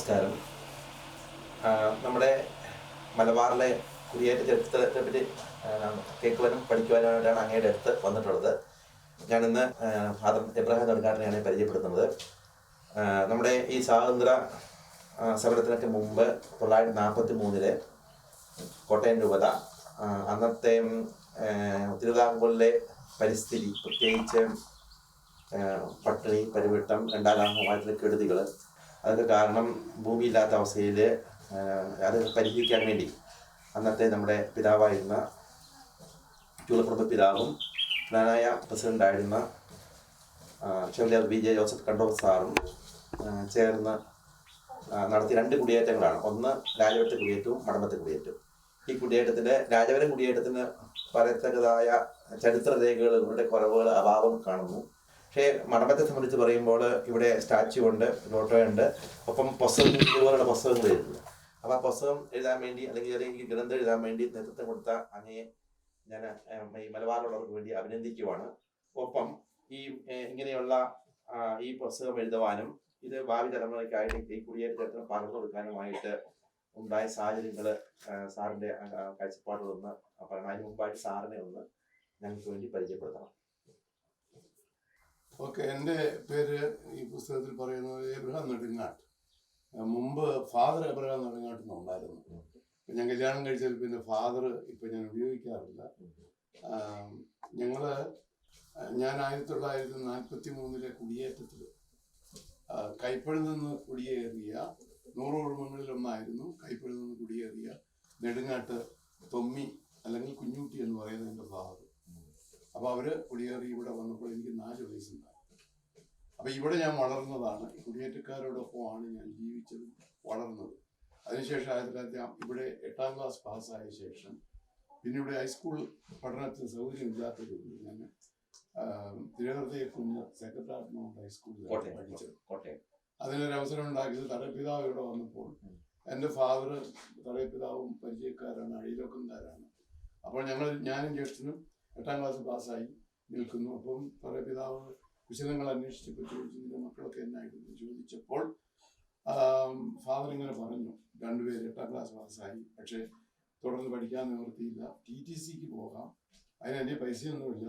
നമസ്കാരം. നമ്മുടെ മലബാറിലെ കുടിയേറ്റ ചരിത്രത്തെ പറ്റി കേൾക്കുവാനും പഠിക്കുവാനായിട്ടാണ് അങ്ങയുടെ അടുത്ത് വന്നിട്ടുള്ളത്. ഞാനിന്ന് ഫാദർ എബ്രഹാം നെടുങ്കാട്ടിനെയാണ് പരിചയപ്പെടുത്തുന്നത്. നമ്മുടെ ഈ സ്വാതന്ത്ര്യ സമരത്തിനൊക്കെ മുമ്പ് തൊള്ളായിരത്തി നാൽപ്പത്തി മൂന്നിൽ കോട്ടയം രൂപത അന്നത്തെ തിരുവിതാംകൂറിലെ പരിസ്ഥിതി പ്രത്യേകിച്ച് പട്ടിണി പരിവട്ടം രണ്ടാം ലോകമഹായുദ്ധത്തിലെ കെടുതികൾ അതൊക്കെ കാരണം ഭൂമിയില്ലാത്ത അവസ്ഥയിൽ അത് പരിഹരിക്കാൻ വേണ്ടി അന്നത്തെ നമ്മുടെ പിതാവായിരുന്ന ചൂളപ്രഭ പിതാവും പ്രധാനായ പ്രസിഡന്റായിരുന്ന ചെറിയ വി. ജെ. ജോസഫ് കണ്ടോർ സാറും ചേർന്ന് നടത്തിയ രണ്ട് കുടിയേറ്റങ്ങളാണ്. ഒന്ന് രാജവത്തെ കുടിയേറ്റവും മടമ്പത്തെ കുടിയേറ്റവും. ഈ കുടിയേറ്റത്തിന്റെ രാജവരം കുടിയേറ്റത്തിന് പറയത്തക്കതായ ചരിത്ര രേഖകളുടെ കുറവുകൾ അഭാവം കാണുന്നു. പക്ഷേ മടമ്പത്തെ സംബന്ധിച്ച് പറയുമ്പോൾ ഇവിടെ സ്റ്റാച്യു ഉണ്ട് നോട്ടോ ഉണ്ട്. ഒപ്പം പുസ്തകം ഇതുപോലുള്ള പുസ്തകങ്ങൾ എഴുതുന്നത് അപ്പോൾ ആ പുസ്തകം എഴുതാൻ വേണ്ടി അല്ലെങ്കിൽ അല്ലെങ്കിൽ ഗ്രന്ഥം എഴുതാൻ വേണ്ടി നേതൃത്വം കൊടുത്ത അങ്ങയെ ഞാൻ ഈ മലബാറിലുള്ളവർക്ക് വേണ്ടി അഭിനന്ദിക്കുവാണ്. ഒപ്പം ഈ ഇങ്ങനെയുള്ള ഈ പുസ്തകം എഴുതുവാനും ഇത് ഭാവി തലമുറയ്ക്കായിട്ട് ഈ കുടിയേറ്റത്തിന് പകർന്നു കൊടുക്കാനുമായിട്ട് ഉണ്ടായ സാഹചര്യങ്ങൾ ആ, കാഴ്ചപ്പാടുകളൊന്ന് അപ്പം അതിന് മുമ്പായിട്ട് സാറിനെ ഒന്ന് ഞങ്ങൾക്ക് വേണ്ടി പരിചയപ്പെടുത്തണം. ഓക്കെ എന്റെ പേര് ഈ പുസ്തകത്തിൽ പറയുന്നത് എബ്രഹാം നെടുങ്ങാട്ട്. മുമ്പ് ഫാദർ എബ്രഹാം നെടുങ്ങാട്ട് എന്നുണ്ടായിരുന്നു ഞാൻ കല്യാണം കഴിച്ചതിൽ പിന്നെ ഫാദർ ഇപ്പം ഞാൻ ഉപയോഗിക്കാറില്ല. ഞങ്ങൾ ഞാൻ ആയിരത്തി തൊള്ളായിരത്തി നാൽപ്പത്തി മൂന്നിലെ കുടിയേറ്റത്തിൽ കൈപ്പഴിൽ നിന്ന് കുടിയേറിയ നൂറ് കുടുംബങ്ങളിലൊന്നായിരുന്നു കൈപ്പഴിൽ നിന്ന് കുടിയേറിയ നെടുങ്ങാട്ട് തൊമ്മി അല്ലെങ്കിൽ കുഞ്ഞുട്ടി എന്ന് പറയുന്നത് എന്റെ ഫാദർ. അപ്പോൾ അവർ കുടിയേറി ഇവിടെ വന്നപ്പോൾ എനിക്ക് നാല് വയസ്സുണ്ടായി. അപ്പൊ ഇവിടെ ഞാൻ വളർന്നതാണ്. കുടിയേറ്റക്കാരോടൊപ്പമാണ് ഞാൻ ജീവിച്ചത് വളർന്നത്. അതിനുശേഷം ആയിരത്തി തൊള്ളായിരത്തി ഇവിടെ എട്ടാം ക്ലാസ് പാസ്സായ ശേഷം പിന്നെ ഇവിടെ ഹൈസ്കൂൾ പഠനത്തിന് സൗകര്യമില്ലാത്തതുകൊണ്ട് ഞാൻ തിരുവനന്തപുരത്തെ കുഞ്ഞ് സെക്രട്ടറി മൗണ്ട് ഹൈസ്കൂളിൽ കോട്ടയം പഠിച്ചത്. അതിനൊരു അവസരം ഉണ്ടാക്കിയത് തടയപ്പിതാവ് ഇവിടെ വന്നപ്പോൾ എന്റെ ഫാദർ തടയപ്പിതാവും പരിചയക്കാരാണ് അഴിലോക്കംകാരാണ് അപ്പോൾ ഞങ്ങൾ ഞാനും ജ്യേഷ്ഠനും എട്ടാം ക്ലാസ് പാസ്സായി നിൽക്കുന്നു. അപ്പം തടയപ്പിതാവ് വിശദങ്ങൾ അന്വേഷിച്ചപ്പോൾ ചോദിച്ചു നിന്റെ മക്കളൊക്കെ എന്നായിരുന്നു ചോദിച്ചപ്പോൾ ഫാദർ ഇങ്ങനെ പറഞ്ഞു രണ്ടുപേര് എട്ടാം ക്ലാസ് പാസ്സായി പക്ഷേ തുടർന്ന് പഠിക്കാൻ നിവൃത്തിയില്ല. ടി ടി സിക്ക് പോകാം. അതിന് എന്റെ പൈസയൊന്നുമില്ല.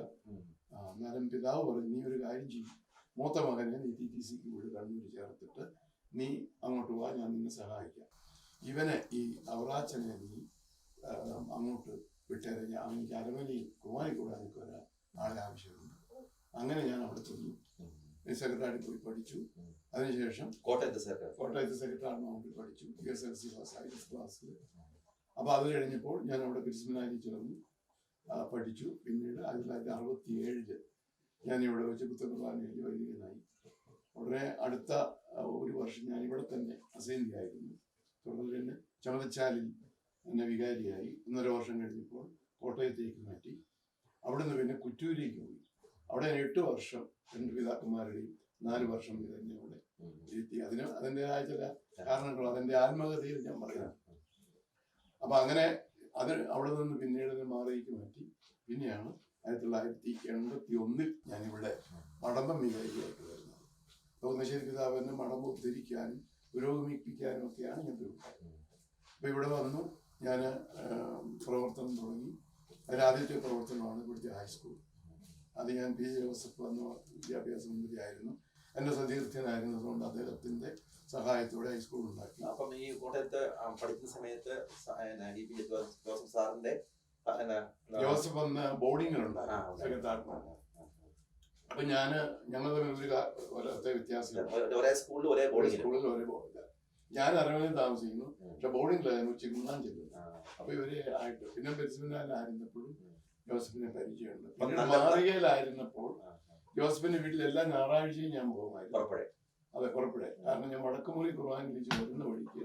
എന്നാലും പിതാവ് പറഞ്ഞു നീ ഒരു കാര്യം ചെയ്യും. മൂത്ത മകനെ നീ ടി ടി സിക്ക് വീട് കണ്ണൂർ ചേർത്തിട്ട് നീ അങ്ങോട്ട് പോവാ ഞാൻ നിന്നെ സഹായിക്കാം. ഇവനെ ഈ അവറാച്ചനെ നീ അങ്ങോട്ട് വിട്ടേരെ. ഞാൻ എനിക്ക് അരമനയിൽ കുമാരി കൂടാൻ ആവശ്യമുണ്ട്. അങ്ങനെ ഞാൻ അവിടെ ചെന്നു. സെക്രട്ടറി പോയി പഠിച്ചു. അതിനുശേഷം കോട്ടയത്ത് സെക്രട്ടറി. കോട്ടയത്ത് സെക്രട്ടറി പഠിച്ചു. പി എസ് എൽ സി പാസ്സായി ക്ലാസ്സിൽ അപ്പോൾ അത് കഴിഞ്ഞപ്പോൾ ഞാൻ അവിടെ ക്രിസ്മനായി ചേർന്നു പഠിച്ചു. പിന്നീട് ആയിരത്തി തൊള്ളായിരത്തി അറുപത്തി ഏഴിൽ ഞാൻ ഇവിടെ വെച്ച് പുത്തകുർബാനയിൽ വൈദികനായി ഉടനെ അടുത്ത ഒരു വർഷം ഞാൻ ഇവിടെ തന്നെ അസൈൻഡ് ആയിരുന്നു തുടർന്ന് തന്നെ ചമതച്ചാലിൽ എന്നെ വികാരിയായി. ഒന്നര വർഷം കഴിഞ്ഞപ്പോൾ കോട്ടയത്തേക്ക് മാറ്റി. അവിടെ നിന്ന് പിന്നെ കുറ്റൂരിലേക്ക് പോയി. അവിടെ ഞാൻ എട്ട് വർഷം രണ്ട് പിതാക്കന്മാരുടെയും നാല് വർഷം വീതം ഞാൻ അവിടെ അതിന് അതിന്റെതായ ചില കാരണങ്ങൾ അതിന്റെ ആത്മകഥയിൽ ഞാൻ പറയാം അപ്പൊ അങ്ങനെ അത് അവിടെ നിന്ന് പിന്നീട് എന്നെ മാറിയേക്ക് മാറ്റി. പിന്നെയാണ് ആയിരത്തി തൊള്ളായിരത്തി എൺപത്തി ഒന്നിൽ ഞാനിവിടെ മടമ്പം വികാരിയായിട്ട് വരുന്നത്. തോന്നശ്ശേരി പിതാവിനെ മടമ്പ് ഉദ്ധരിക്കാനും പുരോഗമിപ്പിക്കാനും ഒക്കെയാണ് ഞാൻ തീർച്ചയായും അപ്പൊ ഇവിടെ വന്നു ഞാൻ പ്രവർത്തനം തുടങ്ങി. അതിൽ ആദ്യത്തെ പ്രവർത്തനമാണ് ഇവിടുത്തെ ഹൈസ്കൂൾ. അത് ഞാൻ പി ജെ ജോസഫ് എന്ന വിദ്യാഭ്യാസ മന്ത്രിയായിരുന്നു. എന്റെ സതീർത്ഥ്യനായിരുന്നതുകൊണ്ട് അദ്ദേഹത്തിന്റെ സഹായത്തോടെ ഹൈസ്കൂൾ ഉണ്ടാക്കി. അപ്പം ഈ കോട്ടയത്ത് പഠിക്കുന്ന സമയത്ത് ഈ പി ജോസഫ് എന്നാ, ജോസഫ് വന്ന് ആ, ബോർഡിങ്ങിലുണ്ടായിരുന്നു ഉണ്ട്. അപ്പൊ ഞാൻ ഞങ്ങൾ തമ്മിൽ ഒരു വ്യത്യാസം. ഒരത്തെ ഒരേ- ഒരേ സ്കൂളിൽ ഒരേ സ്കൂളിൽ ഒരേ ബോർഡില്ല ഞാൻ അരവണയിൽ താമസിക്കുന്നു. പക്ഷെ ബോർഡിങ്ങിലായിരുന്നു മൂന്നാം ചെല്ലുന്നു അപ്പൊ ഇവർ ആയിട്ട് പിന്നെ ബെറ്റ്സ്മിനാലായിരുന്നപ്പോഴും ജോസഫിനെ പരിചയമുണ്ട്. മാറികയിലായിരുന്നപ്പോൾ ജോസഫിന്റെ വീട്ടിൽ എല്ലാ ഞായറാഴ്ചയും ഞാൻ പോകുമായിരുന്നു. പുറപ്പെടെ അതെ പുറപ്പെടെ കാരണം ഞാൻ വടക്കുമുറി കുർബാനയിലേക്ക് വരുന്ന വഴിക്ക്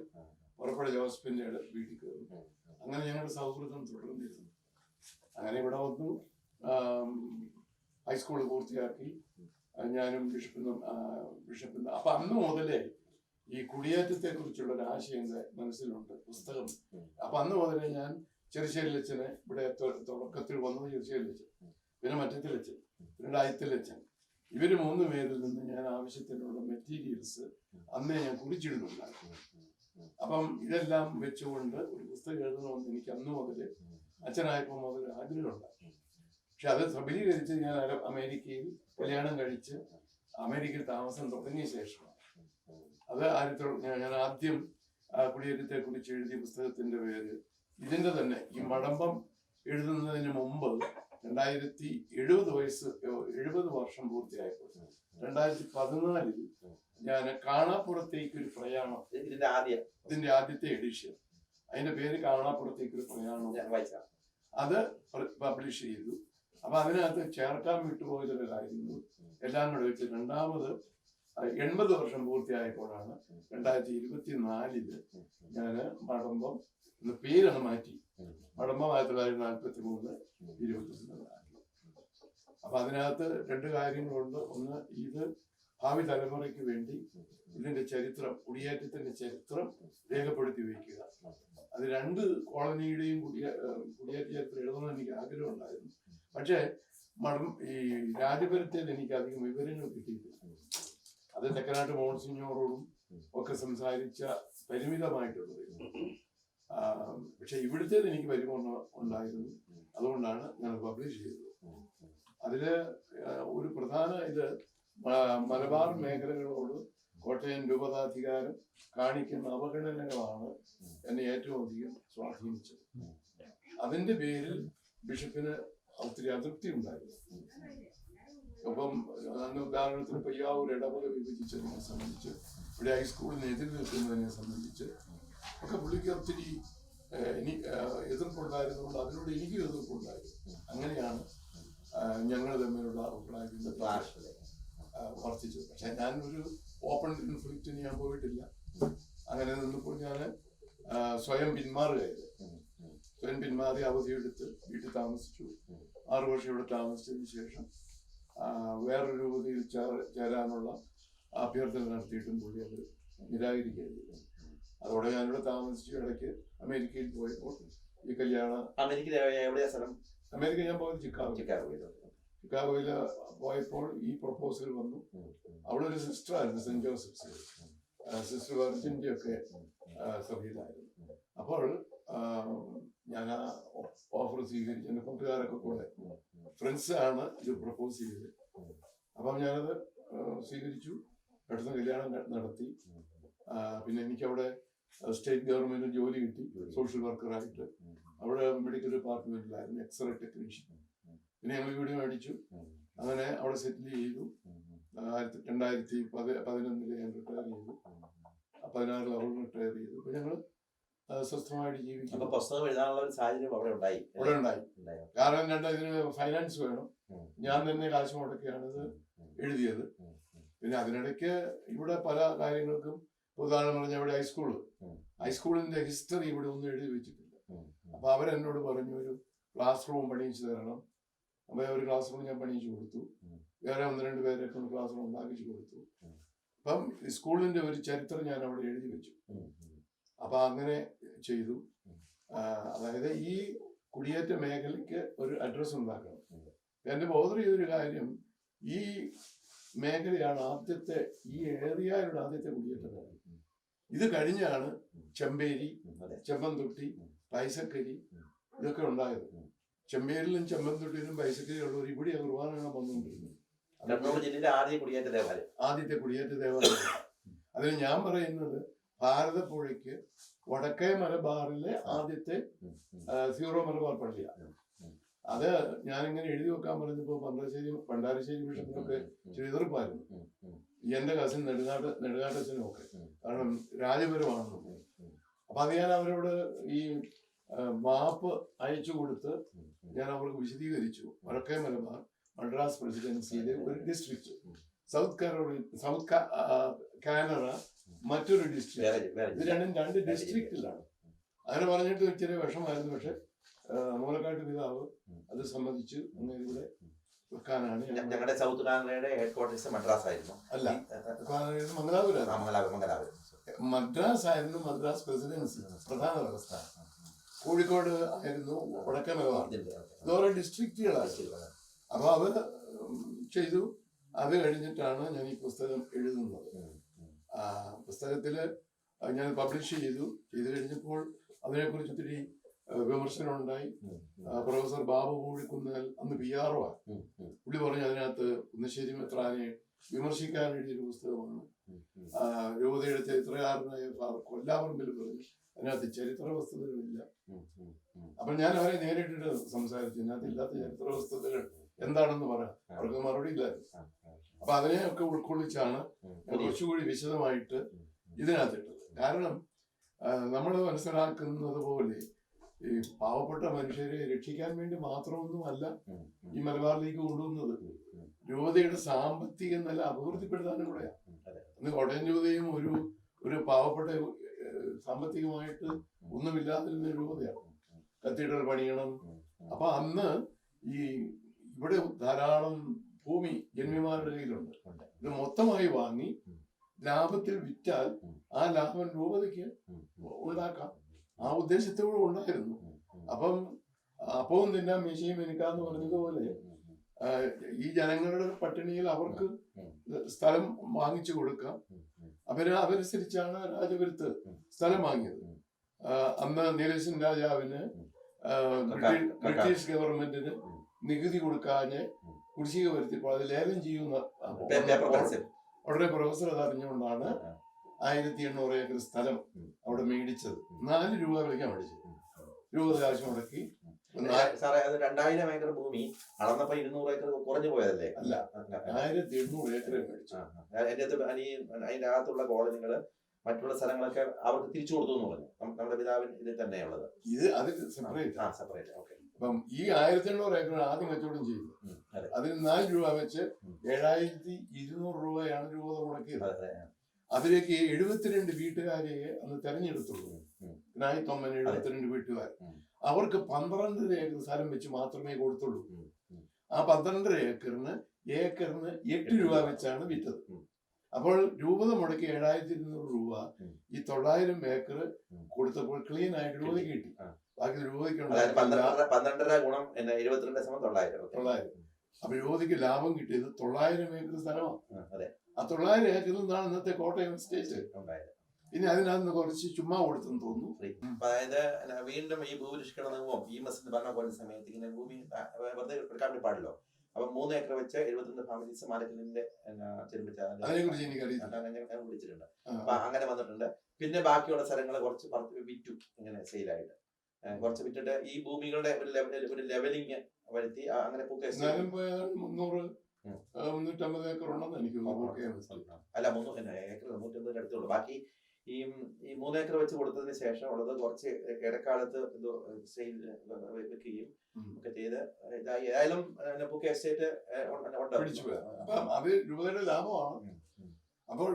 പുറപ്പെടെ ജോസഫിന്റെ വീട്ടിൽ കയറും. അങ്ങനെ ഞങ്ങളുടെ സൗഹൃദം തുടർന്നിരുന്നു. അങ്ങനെ ഇവിടെ വന്നു. ഹൈസ്കൂൾ പൂർത്തിയാക്കി. ഞാനും ബിഷപ്പിനും ബിഷപ്പിനും. അപ്പൊ അന്ന് മുതലേ ഈ കുടിയേറ്റത്തെ കുറിച്ചുള്ള ഒരു ആശയം എന്റെ മനസ്സിലുണ്ട് പുസ്തകം. അപ്പൊ അന്ന് മുതലേ ഞാൻ ചെറുശ്ശേരിലച്ഛനെ ഇവിടെ തുടക്കത്തിൽ വന്നത് ചെറുശ്ശേരിലച്ഛൻ പിന്നെ മറ്റത്തിലച്ഛൻ പിന്നീട് അയത്തിലച്ഛൻ ഇവർ മൂന്ന് പേരിൽ നിന്ന് ഞാൻ ആവശ്യത്തിനുള്ള മെറ്റീരിയൽസ് അന്നേ ഞാൻ കുറിച്ചിടുന്നുണ്ടായിരുന്നു. അപ്പം ഇതെല്ലാം വെച്ചുകൊണ്ട് ഒരു പുസ്തകം എഴുതണമെന്ന് എനിക്ക് അന്ന് മുതൽ അച്ഛനായപ്പോൾ മുതൽ ആഗ്രഹമുണ്ടായിരുന്നു. പക്ഷെ അത് സബലീകരിച്ച് ഞാൻ അമേരിക്കയിൽ കല്യാണം കഴിച്ച് അമേരിക്കയിൽ താമസം തുടങ്ങിയ ശേഷമാണ് അത് ഞാൻ- ഞാൻ ആദ്യം കുടിയേറ്റത്തെ കുറിച്ച് എഴുതിയ പുസ്തകത്തിന്റെ പേര് ഇതിന്റെ തന്നെ ഈ മടമ്പം എഴുതുന്നതിന് മുമ്പ് രണ്ടായിരത്തി എഴുപത് വയസ്സ് എഴുപത് വർഷം പൂർത്തിയായപ്പോൾ രണ്ടായിരത്തി പതിനാലിൽ ഞാൻ കാണാപ്പുറത്തേക്ക് ഒരു പ്രയാണം ഇതിന്റെ ആദ്യ. ഇതിന്റെ ആദ്യത്തെ എഡിഷൻ. അതിന്റെ പേര് കാണാപ്പുറത്തേക്ക് ഒരു പ്രയാണം. അത് പബ്ലിഷ് ചെയ്തു. അപ്പൊ അതിനകത്ത് ചേർക്കാൻ വിട്ടുപോയതൊരു കാര്യങ്ങൾ എല്ലാം കൂടെ വെച്ച് രണ്ടാമത് എൺപത് വർഷം പൂർത്തിയായപ്പോഴാണ് രണ്ടായിരത്തി ഇരുപത്തി നാലിൽ ഞാൻ മടമ്പം എന്ന പേരൊന്ന് മാറ്റി. മടമ്പം ആയിരത്തി തൊള്ളായിരത്തി നാൽപ്പത്തി മൂന്ന് ഇരുപത്തി അപ്പൊ അതിനകത്ത് രണ്ട് കാര്യങ്ങളുണ്ട്. ഒന്ന് ഇത് ഭാവി തലമുറയ്ക്ക് വേണ്ടി ഇതിന്റെ ചരിത്രം കുടിയേറ്റത്തിന്റെ ചരിത്രം രേഖപ്പെടുത്തി വയ്ക്കുക അത് രണ്ട് കോളനിയുടെയും കുടിയേറ്റ ചരിത്രം എഴുതണമെന്ന് എനിക്ക് ആഗ്രഹമുണ്ടായിരുന്നു. പക്ഷേ മടം ഈ രാജപുരത്തിൽ എനിക്ക് അധികം വിവരങ്ങൾ കിട്ടിയിട്ടില്ല. അത് തെക്കനാട്ട് മോൺസിഞ്ഞോറോടും ഒക്കെ സംസാരിച്ച പരിമിതമായിട്ടുള്ളത്. പക്ഷെ ഇവിടുത്തേത് എനിക്ക് പരിമോണ ഉണ്ടായിരുന്നു. അതുകൊണ്ടാണ് ഞാൻ പബ്ലിഷ് ചെയ്തത്. അതിൽ ഒരു പ്രധാന ഇത് മലബാർ മേഖലകളോട് കോട്ടയം രൂപതാധികാരം കാണിക്കുന്ന അവഗണനകളാണ് എന്നെ ഏറ്റവും അധികം സ്വാധീനിച്ചത്. അതിന്റെ പേരിൽ ബിഷപ്പിന് ഒത്തിരി അതൃപ്തി ഉണ്ടായിരുന്നു. അപ്പം അന്ന് ഉദാഹരണത്തിന് പയ്യാവൂർ ഇടവക വിഭജിച്ചതിനെ സംബന്ധിച്ച് ഇവിടെ ഹൈസ്കൂളിന് എതിർ നിൽക്കുന്നതിനെ സംബന്ധിച്ച് ഒക്കെ പുള്ളിക്ക് ഒത്തിരി ഏഹ്, എതിർപ്പുണ്ടായിരുന്നുകൊണ്ട് അതിനോട് എനിക്കും എതിർപ്പുണ്ടായിരുന്നു. അങ്ങനെയാണ് ഞങ്ങൾ തമ്മിലുള്ള അഭിപ്രായത്തിന്റെ ആ, വർദ്ധിച്ചത്. പക്ഷെ ഞാനൊരു ഒരു ഓപ്പൺ കൺഫ്ലിക്റ്റിന് ഞാൻ പോയിട്ടില്ല. അങ്ങനെ നിന്നപ്പോൾ ഞാൻ സ്വയം പിന്മാറുകയായിരുന്നു. സ്വയം പിന്മാറി അവധിയെടുത്ത് വീട്ടിൽ താമസിച്ചു. ആറു വർഷം ഇവിടെ താമസിച്ചതിന് ശേഷം വേറൊരു രൂപതയിൽ ചേർ- ചേരാനുള്ള അഭ്യർത്ഥന നടത്തിയിട്ടും പുള്ളി അത് നിരാകരിക്കുകയായിരുന്നു. അതോടെ ഞാനിവിടെ താമസിച്ചു. ഇടയ്ക്ക് അമേരിക്കയിൽ പോയപ്പോൾ ഈ കല്യാണ അമേരിക്കയിൽ എവിടെയാ സ്ഥലം? അമേരിക്ക ഞാൻ പോയത് ചിക്കാഗോ ചിക്കാഗോയിൽ ചിക്കാഗോയിൽ പോയപ്പോൾ ഈ പ്രപ്പോസൽ വന്നു. അവിടെ ഒരു സിസ്റ്റർ ആയിരുന്നു സെന്റ് ജോസഫ്സ് സിസ്റ്റർ വെർജിന്റെ ഒക്കെ സഭയിലായിരുന്നു. അപ്പോൾ ഞാൻ ആ ഓഫർ സ്വീകരിച്ചു എന്റെ കൂട്ടുകാരൊക്കെ കൂടെ ഫ്രണ്ട്സ് ആണ് ഇത് പ്രപ്പോസ് ചെയ്തത്. അപ്പം ഞാനത് സ്വീകരിച്ചു. പെട്ടെന്ന് കല്യാണം നടത്തി. പിന്നെ എനിക്കവിടെ സ്റ്റേറ്റ് ഗവൺമെന്റ് ജോലി കിട്ടി. സോഷ്യൽ വർക്കറായിട്ട്. അവിടെ മെഡിക്കൽ ഡിപ്പാർട്ട്മെന്റിലായിരുന്നു എക്സ്റേ ടെക്നീഷ്യൻ. പിന്നെ ഞങ്ങൾ വീട് മേടിച്ചു. അങ്ങനെ അവിടെ സെറ്റിൽ ചെയ്തു. ആയിരത്തി രണ്ടായിരത്തി പതി പതിനൊന്നിൽ ഞാൻ റിട്ടയർ ചെയ്തു. പതിനാറിൽ അവൾ റിട്ടയർ ചെയ്തു. അപ്പൊ ഞങ്ങൾ ആ, സ്വസ്ഥമായിട്ട് അപ്പൊ ജീവിക്കുന്നു. പുസ്തകം എഴുതാനുള്ള ഒരു സാഹചര്യം അവിടെ ഉണ്ടായി. അവിടെ ഉണ്ടായി. കാരണം രണ്ട് ഇതിന് ഫൈനാൻസ് വേണം. ഞാൻ തന്നെ കാശ് മുടക്കിയാണ് ഇത് എഴുതിയത്. പിന്നെ അതിനിടയ്ക്ക് ഇവിടെ പല കാര്യങ്ങൾക്കും ഉദാഹരണം പറഞ്ഞ ഇവിടെ ഹൈസ്കൂൾ. ഹൈസ്കൂളിന്റെ ഹിസ്റ്ററി ഇവിടെ ഒന്നും എഴുതി വെച്ചിട്ടില്ല. അപ്പൊ അവരെന്നോട് പറഞ്ഞു ഒരു ക്ലാസ് റൂം പണിയിച്ചു തരണം. അപ്പൊ ഒരു ക്ലാസ് റൂം ഞാൻ പണിയിച്ചു കൊടുത്തു. വേറെ ഒന്ന് രണ്ട് പേരൊക്കെ ക്ലാസ് റൂം ഉണ്ടാക്കിച്ചു കൊടുത്തു. അപ്പം സ്കൂളിന്റെ ഒരു ചരിത്രം ഞാൻ അവിടെ എഴുതി വെച്ചു. അപ്പൊ അങ്ങനെ ചെയ്തു. അതായത് ഈ കുടിയേറ്റ മേഖലയ്ക്ക് ഒരു അഡ്രസ് ഉണ്ടാക്കണം. എന്റെ ബോധർ ചെയ്തൊരു കാര്യം ഈ മേഖലയാണ് ആദ്യത്തെ ഈ ഏരിയയുടെ ആദ്യത്തെ കുടിയേറ്റ മേഖല. ഇത് കഴിഞ്ഞാണ് ചെമ്പേരി ചെമ്പന്തുട്ടി. പൈസക്കരി. ഇതൊക്കെ ഉണ്ടായത്. ചെമ്പേരിലും ചെമ്പന്തുട്ടിയിലും പൈസക്കരി ഉള്ളവർ ഇവിടെ കുർബാന കാണാൻ വന്നുകൊണ്ടിരുന്നത് ആദ്യത്തെ കുടിയേറ്റ ദേവാലയം. അതിന് ഞാൻ പറയുന്നത് ഭാരതപ്പുഴയ്ക്ക് വടക്കേ മലബാറിലെ ആദ്യത്തെ. സീറോ മലബാർ പള്ളിയാണ്. അത് ഞാനിങ്ങനെ എഴുതി വെക്കാൻ പറഞ്ഞപ്പോ പണ്ടാശ്ശേരി പണ്ടാരശ്ശേരി ബിഷപ്പിനൊക്കെ ചെയ്തെടുപ്പായിരുന്നു എന്റെ കസിൻ നെടുങ്ങാട്ട് നെടുങ്ങാട്ടച്ഛനും ഒക്കെ കാരണം രാജപുരമാണെന്ന്. അപ്പൊ അത് ഞാൻ അവരോട് ഈ മാപ്പ് അയച്ചു കൊടുത്ത്. ഞാൻ അവർക്ക് വിശദീകരിച്ചു. വടക്കേ മലബാർ മദ്രാസ് പ്രസിഡൻസിയിലെ ഒരു ഡിസ്ട്രിക്ട്. സൗത്ത് കരോളി സൗത്ത് കാനഡ മറ്റൊരു ഡിസ്ട്രിക്ട് ഇത് രണ്ടും രണ്ട് ഡിസ്ട്രിക്റ്റിലാണ് അങ്ങനെ പറഞ്ഞിട്ട് ഇച്ചിരി വിഷമായിരുന്നു പക്ഷെ മൂലക്കാട്ട് പിതാവ് അത് സമ്മതിച്ച്. അങ്ങനെ വെക്കാനാണ് ഞങ്ങളുടെ സൗത്ത് കാനഡയുടെ ഹെഡ് ക്വാർട്ടേഴ്സ് മദ്രാസ് ആയിരുന്നു അല്ല മംഗലാപുരം മംഗലാപുരം. മംഗലാപുരം മദ്രാസ് ആയിരുന്നു മദ്രാസ് പ്രസിഡൻസി പ്രധാന വ്യവസ്ഥ. കോഴിക്കോട് ആയിരുന്നു വടക്കൻ മലബാർ. ഇത് ഓരോ ഡിസ്ട്രിക്റ്റുകളായിരുന്നു അപ്പൊ അവർ ചെയ്തു. അത് കഴിഞ്ഞിട്ടാണ് ഞാൻ ഈ പുസ്തകം എഴുതുന്നത്. പുസ്തകത്തിൽ ഞാൻ പബ്ലിഷ് ചെയ്തു. ചെയ്തു കഴിഞ്ഞപ്പോൾ അതിനെക്കുറിച്ച് ഒത്തിരി വിമർശനം ഉണ്ടായി പ്രൊഫസർ ബാബു കൂടിക്കുന്നൽ അന്ന് പി ആർ ഒ പുള്ളി പറഞ്ഞു അതിനകത്ത് കുന്നശ്ശേരി മെത്രാനെ വിമർശിക്കാൻ എഴുതിയൊരു പുസ്തകമാണ്. രൂപതയുടെ ചരിത്രകാരനായ ഫാദർ കൊല്ലാപറമ്പിൽ പറഞ്ഞു. അതിനകത്ത് ചരിത്ര വസ്തുതകളില്ല. അപ്പൊ ഞാൻ അവരെ നേരിട്ടിട്ട് സംസാരിച്ചു. ഇതിനകത്ത് ഇല്ലാത്ത ചരിത്ര വസ്തുതകൾ എന്താണെന്ന് പറയാം അവർക്ക് മറുപടി ഇല്ലായിരുന്നു. അപ്പൊ അതിനെയൊക്കെ ഉൾക്കൊള്ളിച്ചാണ് കുറച്ചുകൂടി വിശദമായിട്ട് ഇതിനകത്തിട്ടത്. കാരണം നമ്മൾ മനസ്സിലാക്കുന്നത് പോലെ ഈ പാവപ്പെട്ട മനുഷ്യരെ രക്ഷിക്കാൻ വേണ്ടി മാത്രമൊന്നുമല്ല. ഈ മലബാറിലേക്ക് കൊണ്ടുവന്നത്. രൂപതയുടെ സാമ്പത്തിക നില അഭിവൃദ്ധിപ്പെടുത്താനും കൂടെയാണ് ഇന്ന്. കോട്ടയം രൂപതയും ഒരു ഒരു പാവപ്പെട്ട സാമ്പത്തികമായിട്ട് ഒന്നുമില്ലാതിരുന്ന രൂപതയാണ് കത്തീഡ്രൽ പണിയണം. അപ്പൊ അന്ന് ഈ ഇവിടെ ധാരാളം ഭൂമി ജന്മിമാരുടെ കയ്യിലുണ്ട്. ഇത് മൊത്തമായി വാങ്ങി ലാഭത്തിൽ വിറ്റാൽ ആ ലാഭം രൂപതയ്ക്ക്. ഉണ്ടാക്കാം. ആ ഉദ്ദേശത്തോടെ ഉണ്ടായിരുന്നു. അപ്പം അപ്പവും തിന്നാം മീശയും എനിക്കാന്ന് പറഞ്ഞതുപോലെ ഈ ജനങ്ങളുടെ പട്ടിണിയിൽ അവർക്ക്. സ്ഥലം വാങ്ങിച്ചു കൊടുക്കാം. അവർ അതനുസരിച്ചാണ് രാജപുരത്ത് സ്ഥലം വാങ്ങിയത്. അന്ന് നീലേശൻ രാജാവിന് ബ്രിട്ടീഷ് ഗവൺമെന്റിന്. നികുതി കൊടുക്കാഞ്ഞ് ഉം. കുടിശ്ശിക വരുത്തിയപ്പോൾ അത് ലേലം ചെയ്യുന്ന ഉടനെ പ്രൊഫസർ അത് അറിഞ്ഞുകൊണ്ടാണ് ആയിരത്തി എണ്ണൂറ് ഏക്കർ സ്ഥലം അവിടെ മേടിച്ചത്. നാല് രൂപ വിളിക്കാൻ മേടിച്ചത്. ഉം. രൂപ കാശ് മുടക്കി. സാറേ അത് രണ്ടായിരം ഏക്കർ ഭൂമി അളന്നപ്പോ ഇരുന്നൂറ് ഏക്കർ കുറഞ്ഞു പോയതല്ലേ? അല്ല. ആയിരത്തി എണ്ണൂറ് ഏക്കർ മേടിച്ചു. അതിന്റെ അകത്ത് അതിന്റെ അകത്തുള്ള കോളേജുകൾ മറ്റുള്ള സ്ഥലങ്ങളൊക്കെ അവർക്ക് തിരിച്ചു കൊടുത്തു എന്ന് പറഞ്ഞു. നമ്മുടെ പിതാവിന് ഇതിൽ തന്നെയുള്ളത്. ഇത് അത് സെപ്പറേറ്റ് ആ സെപ്പറേറ്റ് ഓക്കെ. അപ്പം ഈ ആയിരത്തി എണ്ണൂറ് ഏക്കർ ആദ്യം കച്ചവടം ചെയ്തു. അതെ. അതിന് നാല് രൂപ വെച്ച്. ഏഴായിരത്തി ഇരുന്നൂറ് രൂപയാണ് രൂപ മുടക്കിയത്. അതെ അതെ അതിലേക്ക് എഴുപത്തിരണ്ട് വീട്ടുകാരെ അന്ന് തെരഞ്ഞെടുത്തുള്ളൂ. നായിത്തൊമ്മൻ എഴുപത്തിരണ്ട് വീട്ടുകാർ. അവർക്ക് പന്ത്രണ്ടര ഏക്കർ സ്ഥലം വെച്ച് മാത്രമേ കൊടുത്തുള്ളൂ. ആ പന്ത്രണ്ടര ഏക്കറിന് ഏക്കറിന് എട്ട് രൂപ വെച്ചാണ് വിറ്റത്. അപ്പോൾ രൂപത മുടക്കി ഏഴായിരത്തി ഇരുന്നൂറ് രൂപ ഈ തൊള്ളായിരം ഏക്കർ കൊടുത്തപ്പോൾ ക്ലീൻ ആയിട്ട് രൂപ കിട്ടി. ബാക്കി രൂപയ്ക്ക് ഉണ്ടായിരുന്നില്ല. പന്ത്രണ്ടര ഗുണം എന്നെ എഴുപത്തിരണ്ട് സമയം തൊള്ളായിരം തൊള്ളായിരം. അപ്പൊ രൂപതയ്ക്ക് ലാഭം കിട്ടിയത് തൊള്ളായിരം ഏക്കർ സ്ഥലമാണ്. ആ, അതെ. ആ തൊള്ളായിരം ഏക്കറിൽ നിന്നാണ് ഇന്നത്തെ കോട്ടയം സ്റ്റേറ്റ്. ഉണ്ടായത്. പിന്നെ അതിനകത്ത് കുറച്ച് ചുമ്മാ കൊടുത്തെന്ന് തോന്നുന്നു. അതായത് വീണ്ടും ഈ ഭൂപരിഷ്കരണ നിയമം ഈ മസിന്റെ ഭരണം പോലെ സമയത്ത് ഇങ്ങനെ ഭൂമി വെറുതെ എടുക്കാൻ വേണ്ടി പാടില്ലോ അപ്പൊ മൂന്ന് ഏക്കർ വെച്ച് എഴുപത്തിരണ്ട് ഫാമിലീസ് മാലക്കലിന്റെ വിളിച്ചിട്ടുണ്ട്. അപ്പൊ അങ്ങനെ വന്നിട്ടുണ്ട്. പിന്നെ ബാക്കിയുള്ള സ്ഥലങ്ങൾ കുറച്ച് വിറ്റു. ഇങ്ങനെ സെയിലായിട്ട്. കുറച്ച് വിറ്റിട്ട് ഈ ഭൂമികളുടെ ഒരു ഒരു ലെവലിങ് വരുത്തി അങ്ങനെ എന്നാലും ഇപ്പൊ മുന്നൂറ് മുന്നൂറ്റമ്പത് ഏക്കർ ഉണ്ടെന്ന് എനിക്ക് തോന്നുന്നു അല്ല മൂന്ന് പിന്നെ ഏക്കർ നൂറ്റമ്പതിന്റെ അടുത്തുള്ളൂ. ബാക്കി ഈ ഈ മൂന്നേക്കർ വെച്ച് കൊടുത്തതിന് ശേഷം ഉള്ളത് കുറച്ച് ഇടക്കാലത്ത് ഇത് സെയിൽ വെക്കുകയും. ഒക്കെ ചെയ്ത് ഇതായി ഏതായാലും പൂക്കെ എസ്റ്റേറ്റ് ഉണ്ട്. പിടിച്ചു പോയത് അപ്പം അത് രൂപയുടെ ലാഭമാണ്. അപ്പോൾ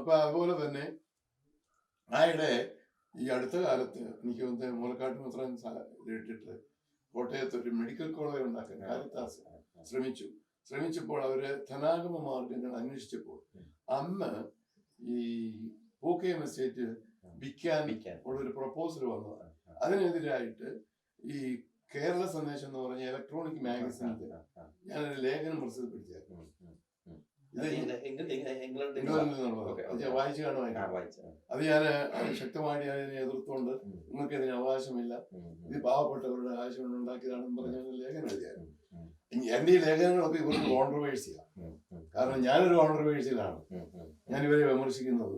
ഇപ്പൊ അതുപോലെ തന്നെ ആയിടെ ഈ അടുത്ത കാലത്ത് എനിക്ക് തോന്നുന്നത് മൂലക്കാട്ട് മാത്രം ഇട്ടിട്ട് കോട്ടയത്ത് ഒരു മെഡിക്കൽ കോളേജ് ഉണ്ടാക്കാൻ കാരിത്താസ് ശ്രമിച്ചു ശ്രമിച്ചപ്പോൾ അവർ ധനാഗമ മാർഗങ്ങൾ അന്വേഷിച്ചപ്പോൾ അന്ന് ഈ പൂക്കയം എസ്റ്റേറ്റ് വിൽക്കാൻ വിൽക്കാൻ. ഉള്ള ഒരു പ്രപ്പോസൽ വന്നു ആ, ആ. അതിനെതിരായിട്ട് ഈ കേരള സന്ദേശം എന്ന് പറഞ്ഞ ഇലക്ട്രോണിക് മാഗസിനിൽ ആ, ഞാനൊരു ലേഖനം പ്രസിദ്ധപ്പെടുത്തിയായിരുന്നു. ഇത് അത്. ഞാൻ വായിച്ചു കാണുമായിരുന്നു അത് ഞാൻ ശക്തമായിട്ട് അതിനെ എതിർത്തുകൊണ്ട് നിങ്ങൾക്ക് ഇതിന് അവകാശമില്ല. ഇത് പാവപ്പെട്ടവരുടെ ആവശ്യം കൊണ്ട് ഉണ്ടാക്കിയതാണെന്ന് പറഞ്ഞ ലേഖനം എഴുതിയായിരുന്നു എന്റെ ഈ ലേഖനങ്ങളൊക്കെ ഇവർക്ക് കോൺട്രവേഴ്സിയാണ്. കാരണം ഞാനൊരു കോൺട്രവേഴ്സിയിലാണ്. ഞാൻ ഇവരെ വിമർശിക്കുന്നത്.